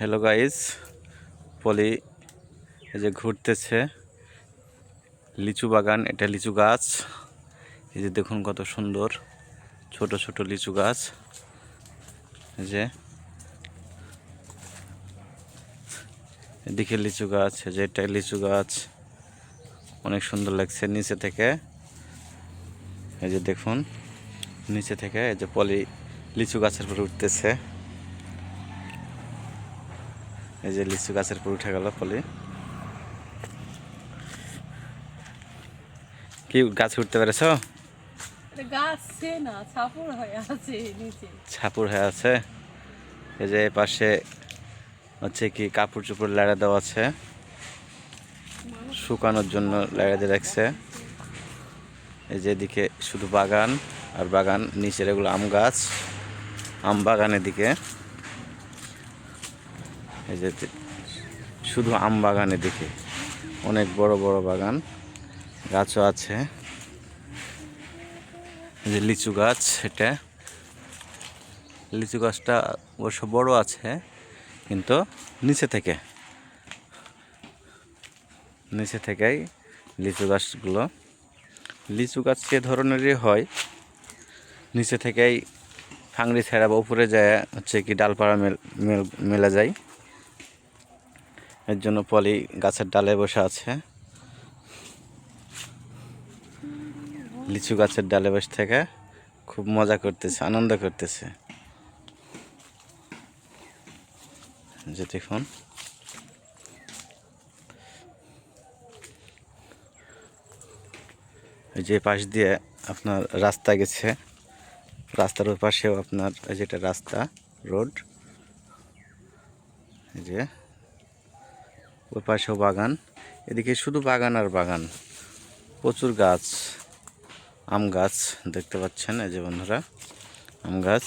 Hello guys পলি, এই যে ঘুরতেছে। লিচু বাগান, এটা লিচু গাছ। এই যে দেখুন কত সুন্দর, ছোট ছোট লিচু গাছ। এই যে। এদিকে লিচু গাছ, এই যে এটা লিচু গাছ। অনেক সুন্দর লাগছে নিচে থেকে। এই যে দেখুন, নিচে থেকে এই যে পলি লিচু গাছের উপরে উঠতেছে। এই যে লিচু গাছের উপর উঠে গেল পলি। কি গাছ উঠতে পেরেছ? ছাপুর হয়ে আছে এই যে পাশে হচ্ছে কি কাপড় চোপড় লাড়া দেওয়া আছে। শুকানোর জন্য লাড়া দিয়ে রাখছে। এই যে এদিকে শুধু বাগান আর বাগান নিচের এগুলো আম গাছ আম বাগানের এদিকে এই যে শুধু আম বাগানে এদিকে অনেক বড় বড় বাগান, গাছও আছে। যে লিচু গাছ, এটা। লিচু গাছটা অবশ্য বড় আছে, কিন্তু নিচে থেকে। নিচে থেকেই লিচু গাছগুলো। লিচু গাছ যে ধরনেরই হয়, নিচে থেকেই ফাংড়ি ছেড়া বা উপরে যায়, হচ্ছে কি ডালপাড়া মেল- মেলা যায়। এর জন্য পলি গাছের ডালে বসে আছে। লিচু গাছের ডালে বসে থেকে খুব মজা করতেছে, আনন্দ করতেছে। যে দেখুন। যে পাশ দিয়ে আপনার রাস্তা গেছে। রাস্তার ওই পাশেও আপনার যেটা রাস্তা, রোড। এই যে ওই পাশেও বাগান। এদিকে শুধু বাগান আর বাগান। প্রচুর গাছ আম গাছ দেখতে পাচ্ছেন এই যে বন্ধুরা আম গাছ।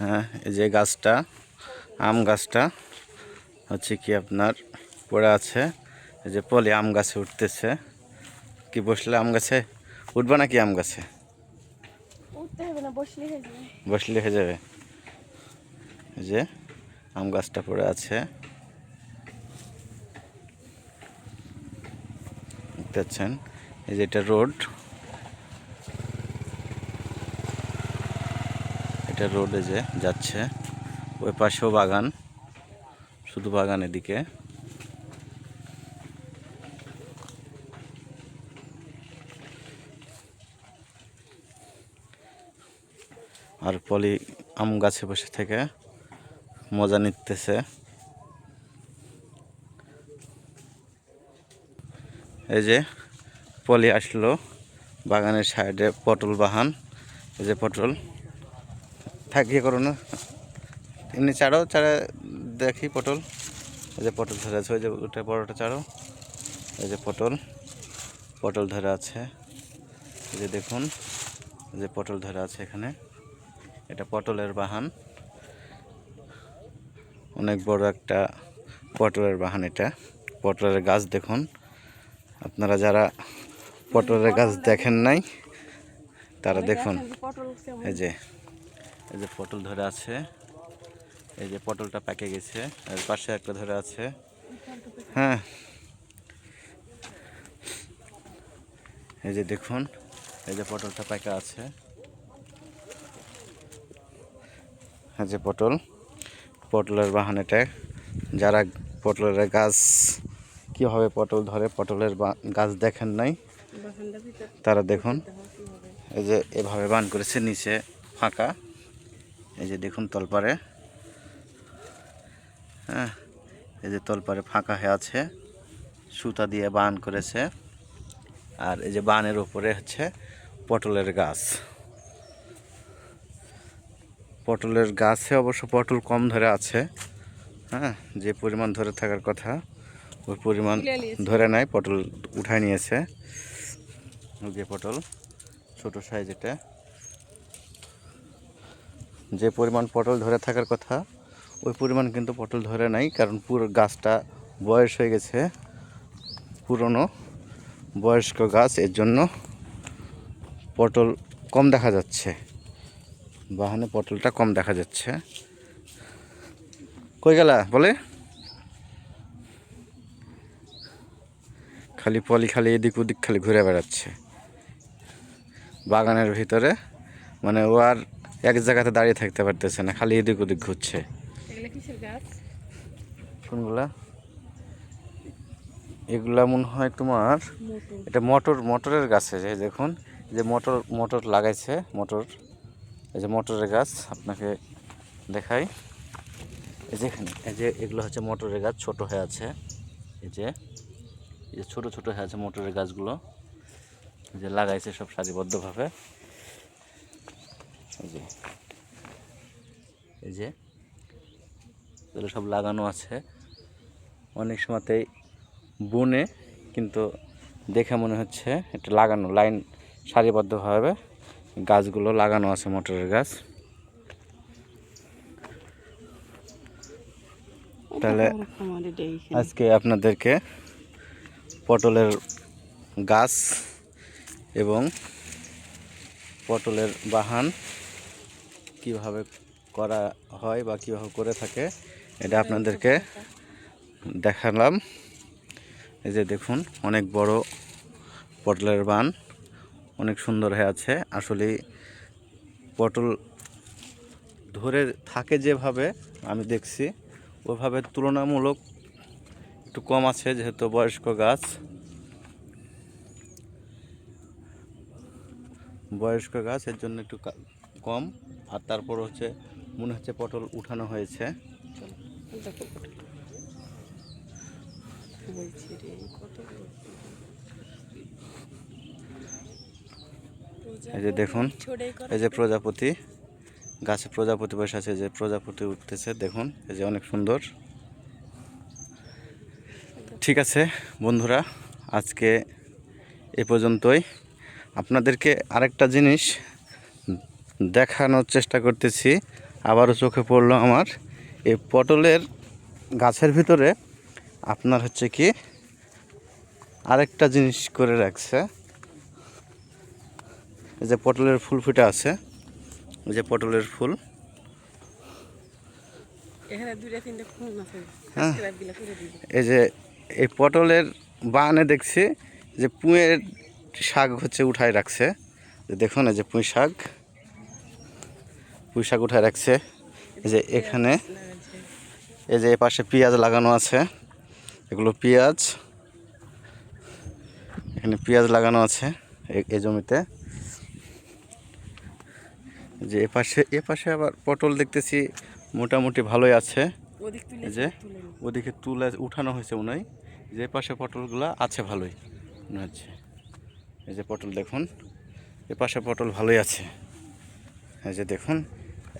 হ্যাঁ এই যে গাছটা আম গাছটা হচ্ছে কি আপনার পড়ে আছে। এই যে পলি আম গাছে উঠতেছে। কি বসলে আম গাছে? উঠবে নাকি আম গাছে? বসলে হয়ে যাবে। এই যে আম গাছটা পড়ে আছে। দেখতে পাচ্ছেন এই যে এটা রোড। এটা রোডে যে যাচ্ছে। ওই পাশেও বাগান শুধু বাগান এদিকে। আর পলি আম গাছে বসে থেকে মজা নিতেছে। এই যে পলি আসলো বাগানের সাইডে পটল বাহান। এই যে পটল। থাকিয়ে করো না। এমনি চাড়ো চাড়ে দেখি পটল। এই যে পটল ধরে আছে, ওই যে ওটা বড়টা চাড়ো এই যে পটল। পটল ধরে আছে। এই যে দেখুন যে পটল ধরে আছে এখানে। এটা পটলের বাহান। অনেক বড় একটা পটলের বাহান এটা। পটলের গাছ দেখুন। আপনারা যারা পটলের গাছ দেখেন নাই তারা দেখুন। এই যে এই যে পটল ধরে আছে। এই যে পটলটা পেকে গেছে। আর পাশে একটা ধরে আছে। হ্যাঁ। এই যে দেখুন এই যে পটলটা পাকা আছে এই যে পটল পটলের বাহানেটা যারা পটলের গাছ কীভাবে পটল ধরে পটলের বা- গাছ দেখেন নাই তারা দেখুন। এই যে এভাবে বান করেছে নিচে ফাঁকা। এই যে দেখুন তলপারে। হ্যাঁ এই যে তলপারে ফাঁকা হয়ে আছে সুতা দিয়ে বান করেছে। আর এই যে বানের উপরে হচ্ছে পটলের গাছ। পটলের গাছে অবশ্য পটল কম ধরে আছে হ্যাঁ? যে পরিমাণ ধরে থাকার কথা ওই পরিমাণ ধরে নাই পটল উঠায় নিয়েছে। ওই যে পটল ছোট সাইজ এটা। যে পরিমাণ পটল ধরে থাকার কথা ওই পরিমাণ কিন্তু পটল ধরে নাই কারণ পুরো গাছটা বয়স হয়ে গেছে পুরনো বয়স্ক গাছ এর জন্য পটল কম দেখা যাচ্ছে। বাহানে পটলটা কম দেখা যাচ্ছে। কই গেলা? বলে? খালি পলি খালি এদিক ওদিক খালি ঘুরে বেড়াচ্ছে। বাগানের ভিতরে মানে ও আর এক জায়গাতে দাঁড়িয়ে থাকতে পারতেছে না খালি এদিক ওদিক ঘুরছে। কোনগুলা? এগুলা মনে হয় তোমার এটা মটর মটরের গাছ যে দেখুন যে মটর মটর লাগাইছে মটর। এই যে মটরের গাছ, আপনাকে দেখাই। এই যে এখানে, এই যে এগুলো হচ্ছে মটরের গাছ, ছোট হয়ে আছে। এই যে এই যে ছোটো ছোটো হয়ে আছে মটরের গাছগুলো। যে লাগাইছে সব সারিবদ্ধভাবে। এই যে এই যে, এগুলো সব লাগানো আছে। অনেক সময়তেই বনে, কিন্তু দেখে মনে হচ্ছে এটা লাগানো, লাইন সারিবদ্ধভাবে। গাছগুলো লাগানো আছে মোটরের গাছ। তাহলে আজকে আপনাদেরকে পটলের গাছ এবং পটলের বাহান কীভাবে করা হয় বা কীভাবে করে থাকে এটা আপনাদেরকে দেখালাম। এই যে দেখুন অনেক বড় পটলের বান অনেক সুন্দর হয়ে আছে। আসলে পটল ধরে থাকে যেভাবে আমি দেখছি, ওভাবে তুলনামূলক একটু কম আছে যেহেতু বয়স্ক গাছ। বয়স্ক গাছ, এর জন্য একটু কম। আর তারপর হচ্ছে মনে হচ্ছে পটল উঠানো হয়েছে। কত এই যে দেখুন এই যে প্রজাপতি গাছে প্রজাপতি বসে আছে যে প্রজাপতি উঠতেছে দেখুন এই যে অনেক সুন্দর। ঠিক আছে বন্ধুরা আজকে এ পর্যন্তই। আপনাদেরকে আরেকটা জিনিস দেখানোর চেষ্টা করতেছি আবারও চোখে পড়ল আমার। এই পটলের গাছের ভিতরে আপনার হচ্ছে কি আরেকটা জিনিস করে রাখছে। যে পটলের ফুল ফুটে আছে। এই যে পটলের ফুল। হ্যাঁ। এই যে এই পটলের বাগানে দেখছি যে পুঁয়ের শাক হচ্ছে উঠায় রাখছে। দেখুন এই যে পুঁই শাক। পুঁই শাক উঠায় রাখছে। এই যে এখানে এই যে পাশে পেঁয়াজ লাগানো আছে। এগুলো পেঁয়াজ। এখানে পেঁয়াজ লাগানো আছে এই জমিতে। যে এপাশে এপাশে আবার পটল দেখতেছি মোটামুটি ভালোই আছে। যে ওদিকে তুলে উঠানো হয়েছে মনে হয়। যে পাশে পটলগুলো আছে ভালোই মনে হচ্ছে। এই যে পটল দেখুন এ পাশে পটল ভালোই আছে। এই যে দেখুন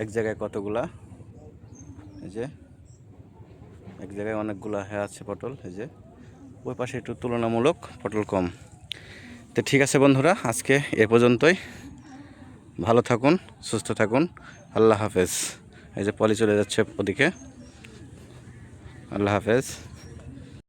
এক জায়গায় কতগুলা। এই যে এক জায়গায় অনেকগুলা হ্যাঁ আছে পটল এই যে। ওই পাশে একটু তুলনামূলক পটল কম। তো ঠিক আছে বন্ধুরা আজকে এ পর্যন্তই। ভালো থাকুন সুস্থ থাকুন। আল্লাহ হাফেজ। এই যে পলি চলে যাচ্ছে ওদিকে। আল্লাহ হাফেজ।